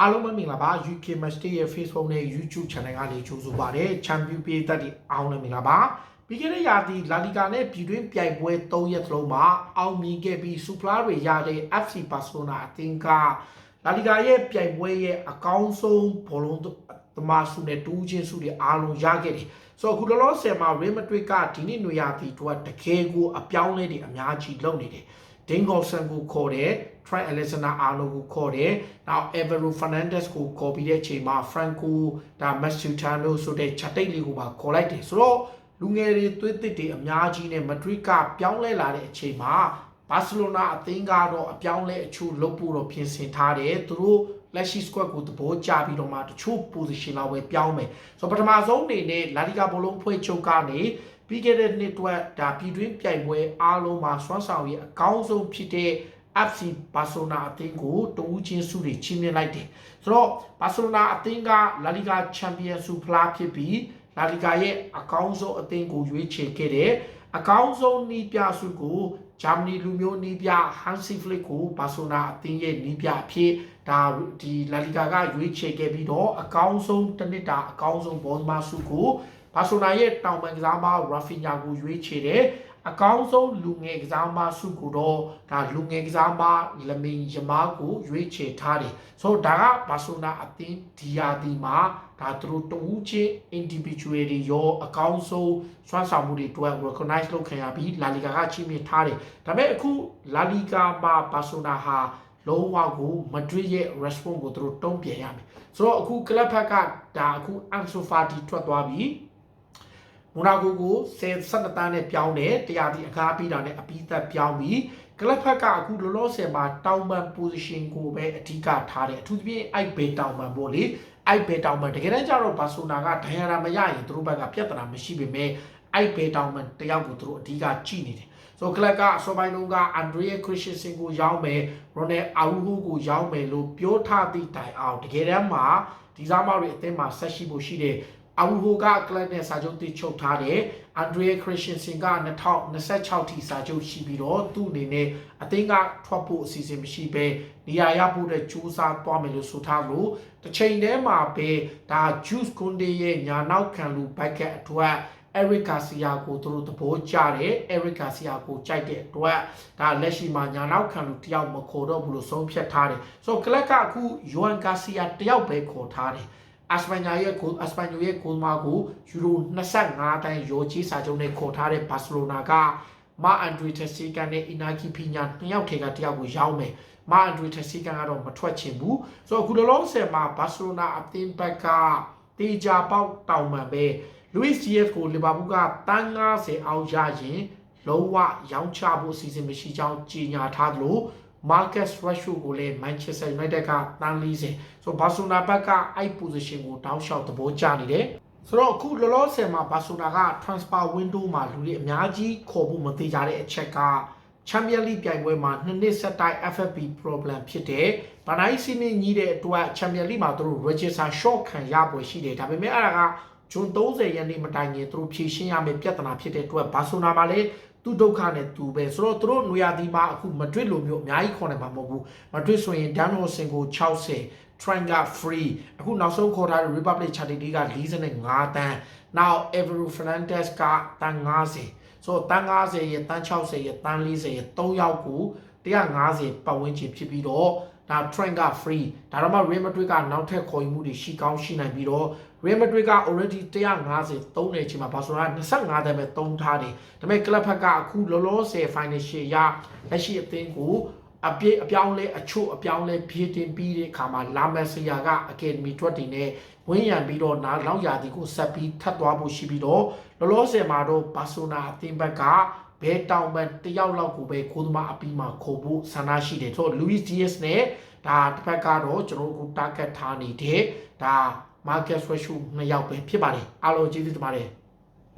အားလုံးပဲမင်္ဂလာပါ UK Match Day ရဲ့ Facebook နဲ့ YouTube Channel ကနေကြိုဆိုပါရစေ။ Champion ပြည်သက်တွေအားလုံးလည်းမင်္ဂလာပါ။ပြီးခဲ့တဲ့ရာသီလာလီဂါနဲ့ပြည်တွင်းပြိုင်ပွဲ၃ရက်သလုံးမှာအောင်မြင်ခဲ့ပြီးစူပလာတွေရတဲ့ FC Barcelona အသင်းကလာလီဂါရဲ့ပြိုင်ပွဲရဲ့အကောင်းဆုံးဘောလုံးသမားစုနဲ့တူးချင်းစုတွေအားလုံးရခဲ့တယ်။ဆိုတော့အခုလောလောဆယ်မှာ Real Madrid ကဒီနေ့နွေရာသီတို့တကယ်ကိုအပြောင်းလဲတွေအများကြီးလုပ်နေတယ်။ Dingolson ကိုခေါ်တယ် Trent Alexander-Arnold ကိုခေါ်တယ်နောက် Alvaro Fernandez ကိုခေါ်ပြီးတဲ့အချိန်မှာ Franco ဒါ Mascherano ဆိုတဲ့ချက်တိတ်လေးကိုပါခေါ်လိုက်တယ်ဆိုတော့လူငယ်တွေသွေးသစ်တွေအများကြီးနဲ့ Madrid ကပြောင်းလဲလာတဲ့အချိန်မှာဘာစီလိုနာအသင်းကတော့အပြောင်းလဲအချို့လုပ်ဖို့တော့ပြင်ဆင်ထားတယ်သူတို့လက်ရှိ squad ကိုသဘောကျပြီးတော့မှတချို့ position လောက်ပဲပြောင်းမယ်ဆိုတော့ပထမဆုံးအနေနဲ့ La Liga ဘောလုံးဖွဲ့ချုပ်ကနေ ပြီးခဲ့တဲ့နှစ်တွက်ဒါပြည်တွင်းပြိုင်ပွဲအားလုံးမှာစွမ်းဆောင်ရည်အကောင်းဆုံးဖြစ်တဲ့ FC Barcelona အသင်းကိုတူးချင်းစုတွေချီးမြှင့်လိုက်တယ်ဆိုတော့ Barcelona အသင်းက La Liga Champions ဆုဖလားဖြစ်ပြီး La Liga ရဲ့အကောင်းဆုံးအသင်းကိုရွေးချယ်ခဲ့တယ်အကောင်းဆုံးနီးပြဆုကိုဂျာမနီလူမျိုးနီးပြ Hansi Flick ကိုဘာဆိုနာအသင်းရဲ့နီးပြအဖြစ်ဒါဒီလာလီဂါကရွေးချယ်ခဲ့ပြီးတော့အကောင်းဆုံးတစ်နှစ်တာအကောင်းဆုံးဘောသမားဆုကို ဘာဆိုနာရဲ့တောင်ပန်ကစားမရာဖီညာကိုရွေးချယ်တယ်အကောင်းဆုံးလူငယ်ကစားမဆုကိုတော့ဒါလူငယ်ကစားမလမင်ယမားကိုရွေးချယ်ထားတယ်ဆိုတော့ဒါကဘာဆိုနာအသင်းဒီယာဒီမှာဒါသူတို့တူးချင်း individual တွေရောအကောင်းဆုံးစွမ်းဆောင်မှုတွေအတွက် recognize လုပ်ခံရပြီးလာလီဂါကချီးမြှင့်ထားတယ်ဒါပေမဲ့အခုလာလီဂါမှာဘာဆိုနာဟာလုံးဝကိုမဒရစ်ရဲ့ response ကိုသူတို့တုံ့ပြန်ရမယ်ဆိုတော့အခုကလပ်ဖက်ကဒါအခုအန်ဆိုဖာတီထွက်သွားပြီ မိုနာကိုကို10 12တန်းနဲ့ပြောင်းတယ်တရားဒီအခါပြီးတာနဲ့အပြီးသက်ပြောင်းပြီးကလပ်ဖက်ကအခုလောလောဆယ်မှာတောင်ပန် position ကိုပဲအဓိကထားတယ်အထူးသဖြင့်အိုက်ဘေတောင်ပန်ပေါ့လေအိုက်ဘေတောင်ပန်တကယ်တမ်းကျတော့ဘာဆိုနာကဒိုင်ယာရာမရရင်သူတို့ဘက်ကပြဿနာမရှိပေမဲ့အိုက်ဘေတောင်ပန်တယောက်ကိုသူတို့အဓိကကြည့်နေတယ်ဆိုကလပ်ကအစောပိုင်းတုန်းကအန်ဒရီယာခရစ်စတန်ဆင်ကိုရောင်းမယ်ရိုနယ်အာဝူဟူကိုရောင်းမယ်လို့ပြောထားသည့်တိုင်အောင်တကယ်တမ်းမှာဒီစားမောက်တွေအသင်းမှာဆက်ရှိဖို့ရှိတယ် အာဝူဟိုကကလပ်နဲ့စာချုပ်တိချုပ်ထားတယ်အန်ဒရီယာခရစ်စတန်ဆင်က2026ထိစာချုပ်ရှိပြီးတော့သူ့အနေနဲ့အသင်းကထွက်ဖို့အစီအစဉ်မရှိဘဲနေရာရဖို့တဲ့ကြိုးစားသွားမယ်လို့ဆိုထားလို့တစ်ချိန်တည်းမှာပဲဒါ Juice Kunde ရဲ့ညာနောက်ခံလူဘက်ကအတွက် Eric Garcia ကိုသူတို့သဘောကျတယ် Eric Garcia ကိုကြိုက်တဲ့အတွက်ဒါလက်ရှိမှာညာနောက်ခံလူတယောက်မခေါ်တော့ဘူးလို့ဆုံးဖြတ်ထားတယ်ဆိုတော့ကလပ်ကအခု Juan Garcia တယောက်ပဲခေါ်ထားတယ် အစပညာရဲ့ကိုအစပညိုရဲ့ကိုမာကိုယူရို25တန်းရောချီစာချုပ်နဲ့ခေါ်ထားတဲ့ဘာစီလိုနာကမာအန်ဒရီတက်စီကန်နဲ့အီနာကီပီညာနှစ်ယောက်ထဲကတယောက်ကိုရောင်းမယ်မာအန်ဒရီတက်စီကန်ကတော့မထွက်ချင်ဘူးဆိုတော့အခုလောလောဆယ်မှာဘာစီလိုနာအသင်းဘက်ကတေချာပေါက်တောင်မှန်ပဲလူးစ်ဂျီအက်ကိုလီဗာပူးကတန်း90အောက်ရရင်လုံးဝရောင်းချဖို့အစီအစဉ်မရှိကြောင်းကြေညာထားသလို Marcus Rashford ကိုလည်း Manchester United ကတန်း40ဆိုတော့ Barcelona ဘက်ကအဲ့ position ကိုတောင်းလျှောက်သဘောကျနေတယ်ဆိုတော့အခုလောလောဆယ်မှာ Barcelona က transfer window မှာလူတွေအများကြီးခေါ်ဖို့မသေးကြတဲ့အချက်က Champion League ပြိုင်ပွဲမှာနှစ်နှစ်ဆက်တိုက် FFP problem ဖြစ်တယ်။ဘာနိုင်စီမင်းကြီးတဲ့အတွက် Champion League မှာသူတို့ register short ခံရပွဲရှိတယ်။ဒါပေမဲ့အဲ့ဒါကဂျွန်30ရက်နေ့မတိုင်ခင်သူတို့ဖြည့်ရှင်းရမယ့်ပြဿနာဖြစ်တဲ့အတွက်ဘာဆိုနာမှာလည်း သူဒုက္ခနဲ့သူပဲဆိုတော့သူတို့နွေရာသီမှာအခုမဒရစ်လိုမျိုးအများကြီးခေါ်နေမှာမဟုတ်ဘူးမဒရစ်ဆိုရင်ဒန်ဟိုဆင်ကို60 Trent က free အခုနောက်ဆုံးခေါ်ထားတဲ့ Republic Charity က45တန်း now Evero Fernandez ကတန်း90ဆိုတော့တန်း90ရဲ့တန်း60ရဲ့တန်း40ရဲ့3ယောက်ကို150ပတ်ဝန်းကျင်ဖြစ်ပြီးတော့ ဒါ Trent က free ဒါတော့မှ Real Madrid ကနောက်ထပ်ခေါ်ယူမှုတွေရှိကောင်းရှိနိုင်ပြီးတော့ Real Madrid က already 150သုံးတဲ့အချိန်မှာ Barcelona 25တန်းပဲသုံးထားတယ်ဒါပေမဲ့ club ဘက်ကအခုလောလောဆယ် financial ရလက်ရှိအသင်းကိုအပြည့်အပြောင်းလဲအချို့အပြောင်းလဲဖြည့်တင်ပြီးတဲ့အခါမှာလာမက်ဆီယာက Academy ထွက်တင်နဲ့ဝင်းရံပြီးတော့နားလောက်ရာဒီကိုဆက်ပြီးထပ်သွားဖို့ရှိပြီးတော့လောလောဆယ်မှာတော့ဘာဆိုနာအသင်းဘက်က ဘဲတောင်ပန်တယောက်လောက်ကိုပဲခိုးသမားအပြီးမှာခေါ်ဖို့ဆန္ဒရှိတယ်ဆိုတော့ Luis Diaz နဲ့ဒါတစ်ဖက်ကတော့ကျွန်တော်တို့ target ထားနေတဲ့ဒါ Marcus Rashford နှစ်ယောက်ပဲဖြစ်ပါတယ်အားလုံးကျေးဇူးတင်ပါတယ်